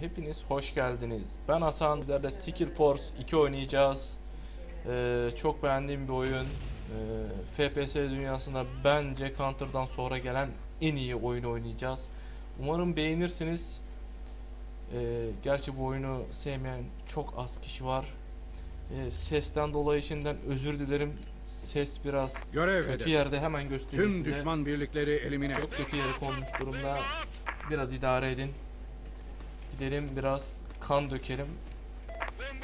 Hepiniz hoş geldiniz. Ben Hasan. Sizlerle Skill Force 2 oynayacağız. Ee, çok beğendiğim bir oyun. Ee, FPS dünyasında bence Counter'dan sonra gelen en iyi oyunu oynayacağız. Umarım beğenirsiniz. Ee, gerçi bu oyunu sevmeyen çok az kişi var. Ee, sesten dolayı şimdiden özür dilerim. Ses biraz Görev kötü hedefi. yerde hemen göstereyim Tüm size. düşman birlikleri elimine. Çok kötü yere konmuş durumda. Biraz idare edin. Gidelim biraz kan dökelim.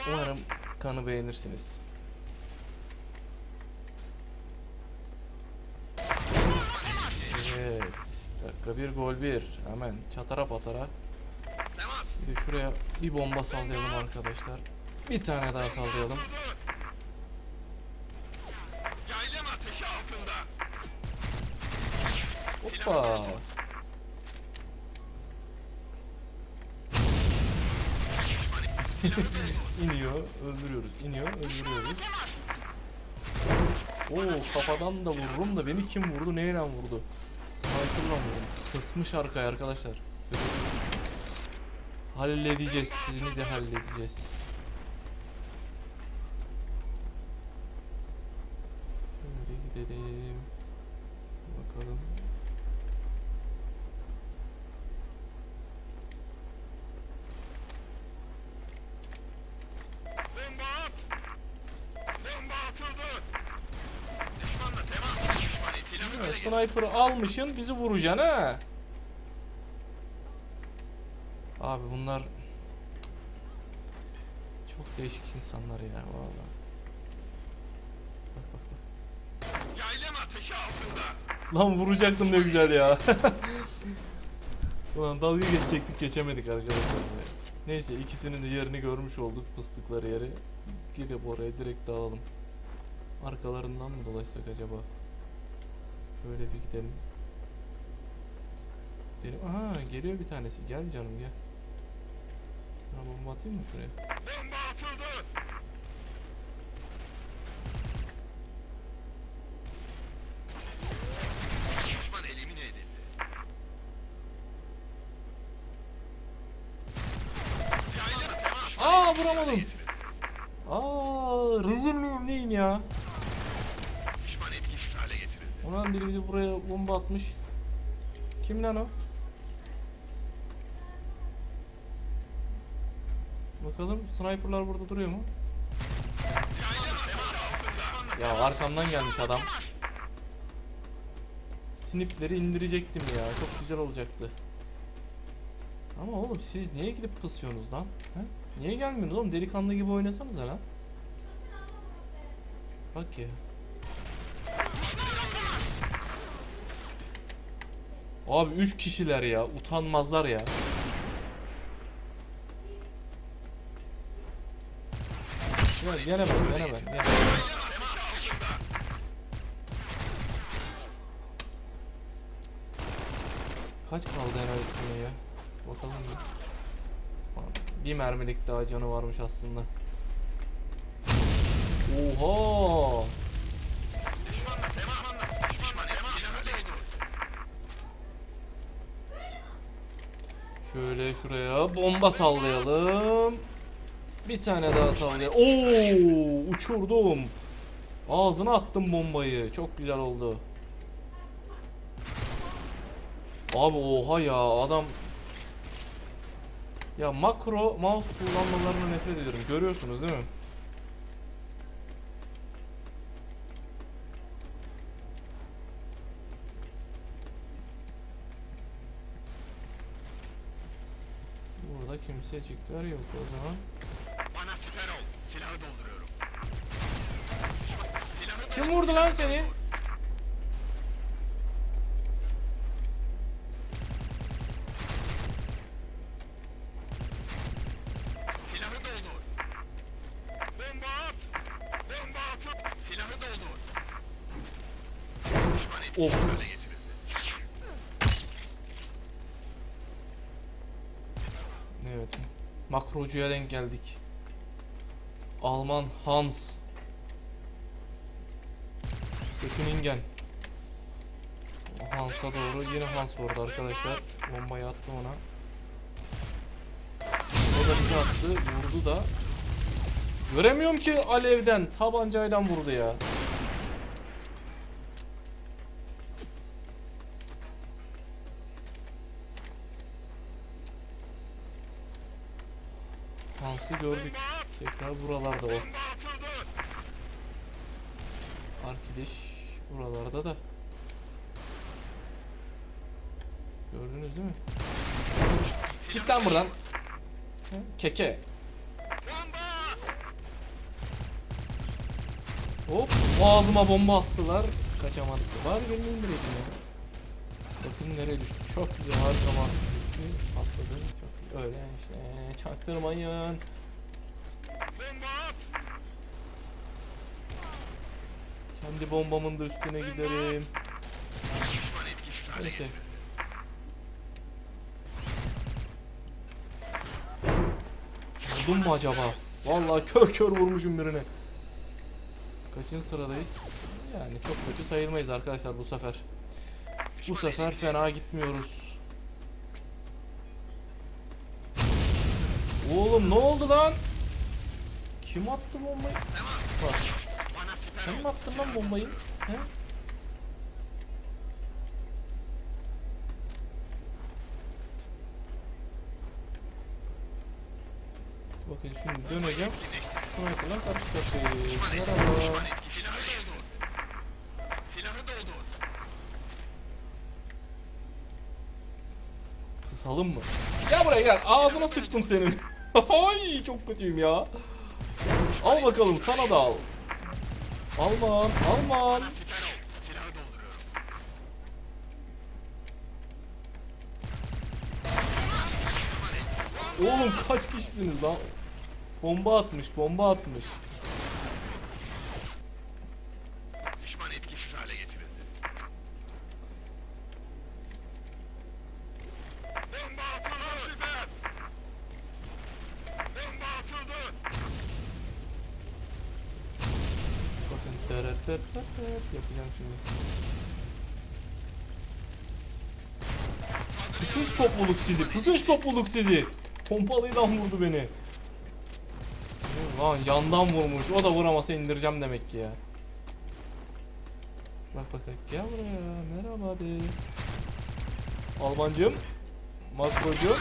Umarım kanı beğenirsiniz. Evet. Dakika bir gol bir. Hemen çatara patara. Bir şuraya bir bomba sallayalım arkadaşlar. Bir tane daha sallayalım. Hoppa. İniyor, öldürüyoruz. İniyor, öldürüyoruz. Oo, kafadan da vururum da beni kim vurdu, neyle vurdu? Sniper'la vurdum. Kısmış arkaya arkadaşlar. Halledeceğiz, sizini de halledeceğiz. Şöyle gidelim. Bakalım. Bomba at. Bomba atıldı. Düşmanla temas. Düşman silahı Evet, ele geçir. Sniper'ı almışın bizi vuracaksın ha. Abi bunlar çok değişik insanlar ya valla. Lan vuracaktım ne güzel ya. Ulan dalga geçecektik geçemedik arkadaşlar. ya. Neyse ikisinin de yerini görmüş olduk fıstıkları yeri. Gidip oraya direkt dağılalım. Arkalarından mı dolaşsak acaba? Şöyle bir gidelim. Gidelim. Aha geliyor bir tanesi. Gel canım gel. Ha bomba atayım mı şuraya? Bomba atıldı. Düşman elimine edildi. Aa vuramadım. Aa rezil miyim neyim ya? Ulan biri bizi buraya bomba atmış. Kim lan o? Bakalım sniperlar burada duruyor mu? Ya arkamdan gelmiş adam. Snipleri indirecektim ya. Çok güzel olacaktı. Ama oğlum siz niye gidip pısıyorsunuz lan? He? Niye gelmiyorsunuz oğlum? Delikanlı gibi oynasanıza lan. Bak ya. Abi 3 kişiler ya. Utanmazlar ya. Gel gene ben, gene ben. Gene. Kaç kaldı herhalde ya? Bakalım bir. Bir mermilik daha canı varmış aslında. Oha! Şöyle şuraya bomba sallayalım. Bir tane daha sallayalım. Oo, uçurdum. Ağzına attım bombayı. Çok güzel oldu. Abi oha ya adam Ya makro mouse kullanmalarına nefret ediyorum. Görüyorsunuz değil mi? Burada kimsecikler yok o zaman. Bana siper ol. Silahı dolduruyorum. Silahı Kim vurdu lan seni? Silahı doldur. Bomba at. Bomba atıp silahı doldur. Düşman etkisiz Of. hale getirildi. Evet. Makrocuya denk geldik. Alman Hans. Götüningen. Hans'a doğru yine Hans vurdu arkadaşlar. Bombayı attı ona. Flash attı. Vurdu da. Göremiyorum ki alevden. Tabancayla vurdu ya. Hans'ı gördük. Tekrar buralarda o. Arkadaş buralarda da. Gördünüz değil mi? Git lan buradan. Keke. Hop ağzıma bomba attılar. Kaçamadık. Var birini indireydim ya. Bakın nereye düştü. Çok güzel harika var. Düştü. Atladı. Çok. Öyle işte. Çaktırmayın. Kendi bombamın da üstüne giderim. Neyse. Vurdum mu acaba? Vallahi kör kör vurmuşum birine. Kaçıncı sıradayız? Yani çok kötü sayılmayız arkadaşlar bu sefer. Bu sefer fena gitmiyoruz. Oğlum ne oldu lan? Kim attı bombayı? Sen mi attın lan bombayı? He? Bakın şimdi döneceğim. Sniper'la karşı karşıyayız. Merhaba. Kısalım mı? Gel buraya gel. Ağzına sıktım senin. Ay çok kötüyüm ya. Al bakalım sana da al. Alman, Alman. Oğlum kaç kişisiniz lan? Bomba atmış, bomba atmış. Düşman etkisiz hale getirildi. Bomba atıldı. Siper. Bomba atıldı. Teret teret teret yapacağım şimdi. Kısınç topluluk sizi, kısınç topluluk sizi. Pompalıyla vurdu beni. Lan yandan vurmuş. O da vuramasa indireceğim demek ki ya. Bak bak gel buraya. Merhaba doldur.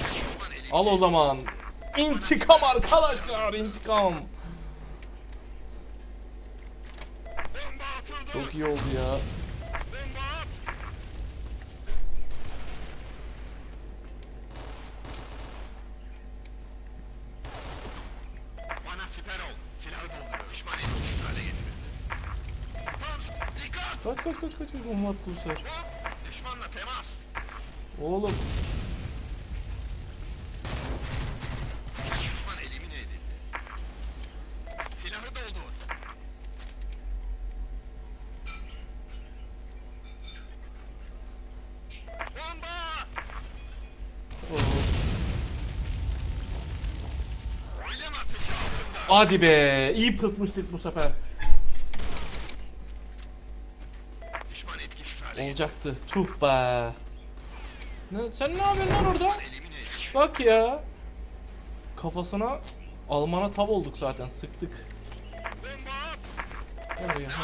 Düşman eli. Al o zaman. İntikam arkadaşlar intikam. Bomba atıldı. Çok iyi oldu ya. Kaç kaç kaç kaç bomba attı bu sefer. Oğlum Düşman elimine edildi. Silahı doldur. Bomba! oğlum. Oylama ateşi altında. Hadi be iyi pısmıştık bu sefer. Olacaktı. Tuh be. Ne, sen ne yapıyorsun lan orada? Bak ya. Kafasına Alman'a tav olduk zaten sıktık. Buraya, ha.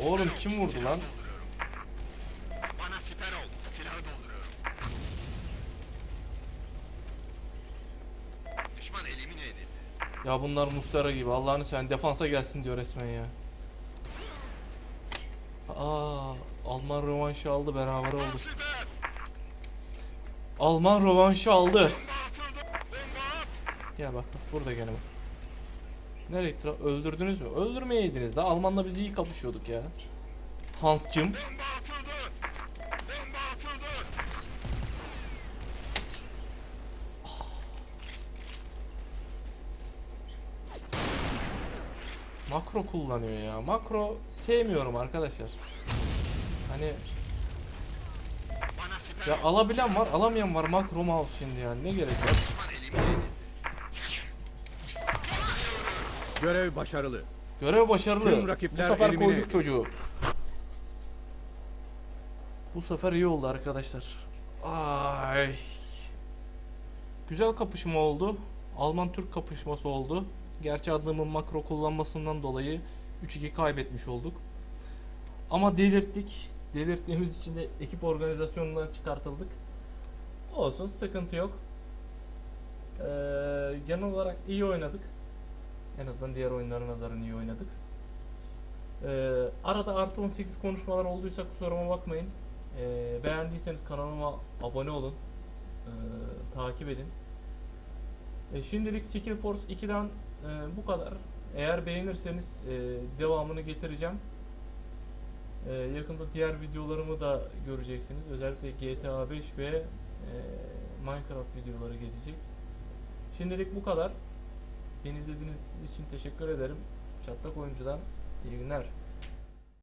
Oğlum kim vurdu lan? dolduruyorum. Bana siper ol. Silahı dolduruyorum. Düşman elimine edildi. Ya bunlar Mustara gibi Allah'ını sen defansa gelsin diyor resmen ya. Aa, Alman rövanşı aldı beraber. Siper! Alman rövanşı aldı. Gel bak burada gene bak. Nereye? Öldürdünüz mü? Öldürmeyeydiniz de Almanla biz iyi kapışıyorduk ya. Hans'cım. Bomba atıldı. Bomba atıldı. Makro kullanıyor ya. Makro sevmiyorum arkadaşlar. Hani ya alabilen var, alamayan var makro mouse şimdi yani. Ne gerek var? Görev başarılı. Görev başarılı. Tüm Bu rakipler sefer elimine koyduk çocuğu. Bu sefer iyi oldu arkadaşlar. Ay. Güzel kapışma oldu. Alman-Türk kapışması oldu. Gerçi adamın makro kullanmasından dolayı 3-2 kaybetmiş olduk. Ama delirttik. Delirttiğimiz için de ekip organizasyonundan çıkartıldık. Olsun sıkıntı yok. Ee, genel olarak iyi oynadık. En azından diğer oyunlara nazaran iyi oynadık. Ee, arada artı 18 konuşmalar olduysa kusuruma bakmayın. Ee, beğendiyseniz kanalıma abone olun. Ee, takip edin. E, şimdilik Skill Force 2'den e, bu kadar. Eğer beğenirseniz e, devamını getireceğim. E, yakında diğer videolarımı da göreceksiniz. Özellikle GTA 5 ve e, Minecraft videoları gelecek. Şimdilik bu kadar. Beni izlediğiniz için teşekkür ederim. Çatlak Oyuncu'dan iyi günler.